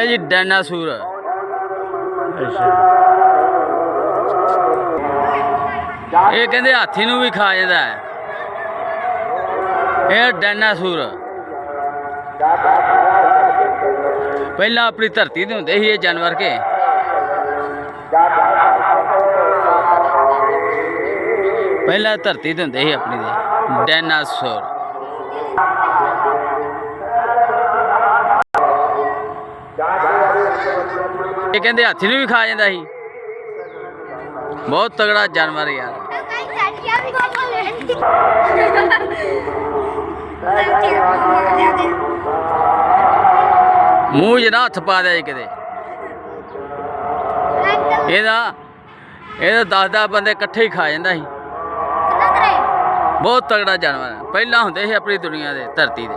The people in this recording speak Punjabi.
ਹੈ ਜੀ ਡਾਇਨਾਸੌਰ। ਅੱਛਾ ਇਹ ਕਹਿੰਦੇ ਹਾਥੀ ਨੂੰ ਵੀ ਖਾ ਜਾਂਦਾ ਹੈ। ਇਹ ਡਾਇਨਾਸੌਰ। ਪਹਿਲਾਂ ਆਪਣੀ ਧਰਤੀ ਤੇ ਹੁੰਦੇ ਸੀ ਇਹ ਜਾਨਵਰ ਕੇ। ਪਹਿਲਾਂ ਧਰਤੀ ਤੇ ਹੁੰਦੇ ਸੀ ਆਪਣੀ ਦੇ। ਡਾਇਨਾਸੌਰ। ਇਹ ਕਹਿੰਦੇ ਹਾਥੀ ਨੂੰ ਵੀ ਖਾ ਜਾਂਦਾ ਸੀ। ਬਹੁਤ ਤਗੜਾ ਜਾਨਵਰ ਯਾਰ। ਮੂੰਹ ਜਿਹੜਾ ਹੱਥ ਪਾ ਦੇ ਕਿਤੇ। ਇਹਦਾ ਇਹਦਾ 10 10 ਬੰਦੇ ਇਕੱਠੇ ਹੀ ਖਾ ਜਾਂਦਾ ਸੀ। ਬਹੁਤ ਤਗੜਾ ਜਾਨਵਰ ਪਹਿਲਾਂ ਹੁੰਦੇ ਸੀ ਆਪਣੀ ਦੁਨੀਆ ਦੇ ਧਰਤੀ ਦੇ।